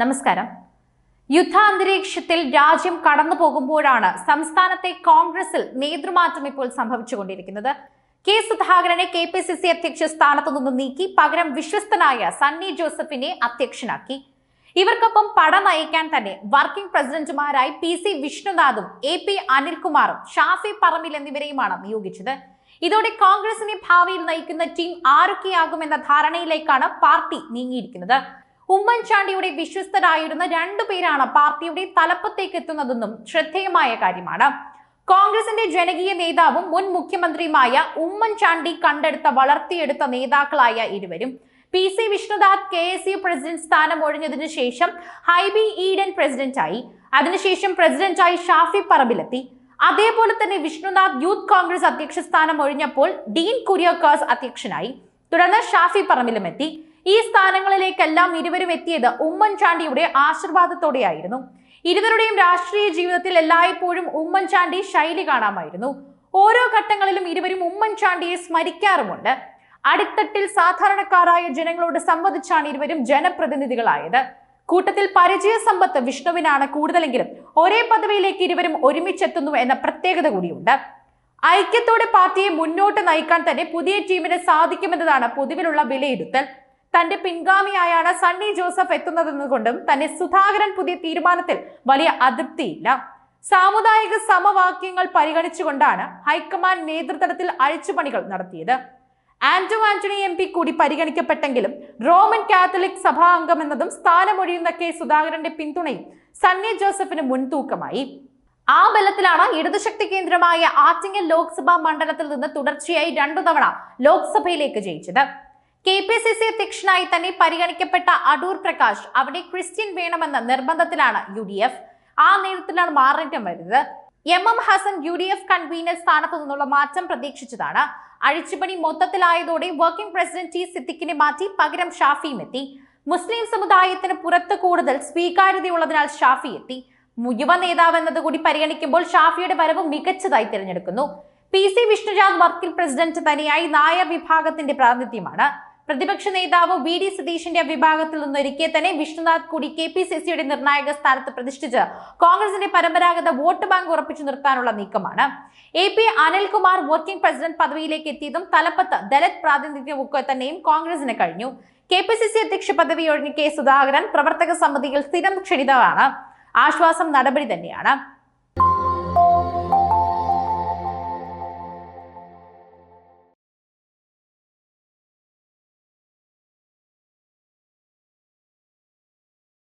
നമസ്കാരം. യുദ്ധാന്തരീക്ഷത്തിൽ രാജ്യം കടന്നു പോകുമ്പോഴാണ് സംസ്ഥാനത്തെ കോൺഗ്രസിൽ നേതൃമാറ്റം ഇപ്പോൾ സംഭവിച്ചുകൊണ്ടിരിക്കുന്നത്. കെ സുധാകരനെ കെ പി സി സി അധ്യക്ഷ സ്ഥാനത്തു നിന്ന് നീക്കി പകരം വിശ്വസ്തനായ സണ്ണി ജോസഫിനെ അധ്യക്ഷനാക്കി. ഇവർക്കൊപ്പം പട നയിക്കാൻ തന്നെ വർക്കിംഗ് പ്രസിഡന്റുമാരായി പി സി വിഷ്ണുനാഥും എ പി അനിൽകുമാറും ഷാഫി പറമ്പിൽ എന്നിവരെയുമാണ് നിയോഗിച്ചത്. ഇതോടെ കോൺഗ്രസിനെ ഭാവിയിൽ നയിക്കുന്ന ടീം ആരൊക്കെയാകുമെന്ന ധാരണയിലേക്കാണ് പാർട്ടി നീങ്ങിയിരിക്കുന്നത്. ഉമ്മൻചാണ്ടിയുടെ വിശ്വസ്തരായിരുന്ന രണ്ടു പേരാണ് പാർട്ടിയുടെ തലപ്പത്തേക്ക് എത്തുന്നതെന്നും ശ്രദ്ധേയമായ കാര്യമാണ്. കോൺഗ്രസിന്റെ ജനകീയ നേതാവും മുൻ മുഖ്യമന്ത്രിയുമായ ഉമ്മൻചാണ്ടി കണ്ടെടുത്ത വളർത്തിയെടുത്ത നേതാക്കളായ ഇരുവരും P C Vishnudas K S U president സ്ഥാനം ഒഴിഞ്ഞതിനു ശേഷം ഹൈബി ഈഡൻ പ്രസിഡന്റായി. അതിനുശേഷം പ്രസിഡന്റായി ഷാഫി പറമ്പിലെത്തി. അതേപോലെ തന്നെ വിഷ്ണുനാഥ് യൂത്ത് കോൺഗ്രസ് അധ്യക്ഷ സ്ഥാനം ഒഴിഞ്ഞപ്പോൾ ഡീൻ കുര്യോക്കാസ് അധ്യക്ഷനായി. തുടർന്ന് ഷാഫി പറമ്പിലും എത്തി ഈ സ്ഥാനങ്ങളിലേക്കെല്ലാം ഇരുവരും എത്തിയത് ഉമ്മൻചാണ്ടിയുടെ ആശീർവാദത്തോടെയായിരുന്നു. ഇരുവരുടെയും രാഷ്ട്രീയ ജീവിതത്തിൽ എല്ലായ്പ്പോഴും ഉമ്മൻചാണ്ടി ശൈലി കാണാമായിരുന്നു. ഓരോ ഘട്ടങ്ങളിലും ഇരുവരും ഉമ്മൻചാണ്ടിയെ സ്മരിക്കാറുമുണ്ട്. അടിത്തട്ടിൽ സാധാരണക്കാരായ ജനങ്ങളോട് സംവദിച്ചാണ് ഇരുവരും ജനപ്രതിനിധികളായത്. കൂട്ടത്തിൽ പരിചയ സമ്പത്ത് വിഷ്ണുവിനാണ് കൂടുതലെങ്കിലും ഒരേ പദവിയിലേക്ക് ഇരുവരും ഒരുമിച്ചെത്തുന്നു എന്ന പ്രത്യേകത കൂടിയുണ്ട്. ഐക്യത്തോടെ പാർട്ടിയെ മുന്നോട്ട് നയിക്കാൻ തന്നെ പുതിയ ടീമിന് സാധിക്കുമെന്നതാണ് പൊതുവിലുള്ള വിലയിരുത്തൽ. തന്റെ പിൻഗാമിയായാണ് സണ്ണി ജോസഫ് എത്തുന്നതെന്നുകൊണ്ടും തന്നെ സുധാകരൻ പുതിയ തീരുമാനത്തിൽ വലിയ അതൃപ്തിയില്ല. സാമുദായിക സമവാക്യങ്ങൾ പരിഗണിച്ചുകൊണ്ടാണ് ഹൈക്കമാൻഡ് നേതൃത്വത്തിൽ അഴിച്ചുപണികൾ നടത്തിയത്. ആന്റോ ആന്റണി എം പി കൂടി പരിഗണിക്കപ്പെട്ടെങ്കിലും റോമൻ കാത്തലിക് സഭാ അംഗമെന്നതും സ്ഥാനമൊഴിയുന്ന കെ സുധാകരന്റെ പിന്തുണയും സണ്ണി ജോസഫിന് മുൻതൂക്കമായി. ആ ബലത്തിലാണ് ഇടതുശക്തി കേന്ദ്രമായ ആറ്റിങ്ങൽ ലോക്സഭാ മണ്ഡലത്തിൽ നിന്ന് തുടർച്ചയായി രണ്ടു തവണ ലോക്സഭയിലേക്ക് ജയിച്ചത്. കെ പി സി സി അധ്യക്ഷനായി തന്നെ പരിഗണിക്കപ്പെട്ട അടൂർ പ്രകാശ് അവിടെ ക്രിസ്ത്യൻ വേണമെന്ന നിർബന്ധത്തിലാണ് യു ഡി എഫ്. ആ നേതൃത്വത്തിലാണ് മാറ്റം വരുന്നത്. M M Hassan U D F convener സ്ഥാനത്തു നിന്നുള്ള മാറ്റം പ്രതീക്ഷിച്ചതാണ്. അഴിച്ചുപണി മൊത്തത്തിലായതോടെ വർക്കിംഗ് പ്രസിഡന്റ് ടി സിദ്ദിഖിനെ മാറ്റി പകരം ഷാഫിയും എത്തി. മുസ്ലിം സമുദായത്തിന് പുറത്ത് കൂടുതൽ സ്വീകാര്യതയുള്ളതിനാൽ ഷാഫി എത്തി. യുവ നേതാവ് എന്നതുകൂടി പരിഗണിക്കുമ്പോൾ ഷാഫിയുടെ വരവ് മികച്ചതായി തിരഞ്ഞെടുക്കുന്നു. P C Vishnunath working president തനിയായി Nair വിഭാഗത്തിന്റെ പ്രാതിനിധ്യമാണ്. പ്രതിപക്ഷ നേതാവ് വി ഡി സതീഷിന്റെ വിഭാഗത്തിൽ നിന്നൊരിക്കെ തന്നെ വിഷ്ണുനാഥ് കൂടി കെ പി സി സിയുടെ നിർണായക സ്ഥാനത്ത് പ്രതിഷ്ഠിച്ച് കോൺഗ്രസിന്റെ പരമ്പരാഗത വോട്ട് ബാങ്ക് ഉറപ്പിച്ചു നിർത്താനുള്ള നീക്കമാണ്. A P Anilkumar working president പദവിയിലേക്ക് എത്തിയതും തലപ്പത്ത് ദലിത് പ്രാതിനിധ്യമൊക്കെ തന്നെയും കോൺഗ്രസിന് കഴിഞ്ഞു. കെ പി സി സി അധ്യക്ഷ പദവി ഒഴിഞ്ഞ കെ സുധാകരൻ പ്രവർത്തക സമിതിയിൽ സ്ഥിരം ക്ഷണിതമാണ്. ആശ്വാസം നടപടി തന്നെയാണ്.